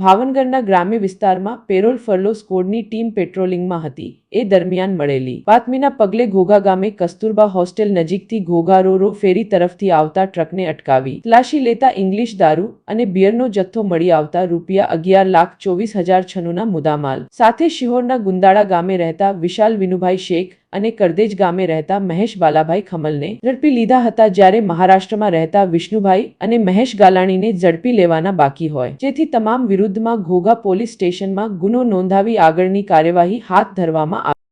ભાવનગરના ગ્રામ્ય વિસ્તારમાં પેરોલ ફરલો સ્કોડની ટીમ પેટ્રોલિંગમાં હતી. એ દરમિયાન મળેલી બાતમીના પગલે ઘોઘા ગામે કસ્તુરબા હોસ્ટેલ નજીકથી ઘોઘા રો રો ફેરી તરફથી આવતા ટ્રકને અટકાવી. તલાશી લેતા ઇંગ્લિશ દારૂ અને બિયરનો જથ્થો મળી આવતા રૂપિયા અગિયાર લાખ ચોવીસ હજાર છનુંના મુદ્દામાલ. સાથે શિહોરના ગુંદાળા ગામે રહેતા વિશાલ વિનુભાઈ શેખ અને કરદેજ ગામે રહેતા મહેશ બાલાભાઈ ખમલને ઝડપી લીધા હતા જ્યારે મહારાષ્ટ્રમાં રહેતા વિષ્ણુભાઈ અને મહેશ ગાલાણીને ઝડપી લેવાના બાકી હોય. જેથી તમામ વિરુદ્ધમાં ઘોઘા પોલીસ સ્ટેશનમાં ગુનો નોંધાવી આગળની કાર્યવાહી હાથ ધરવામાં આવી.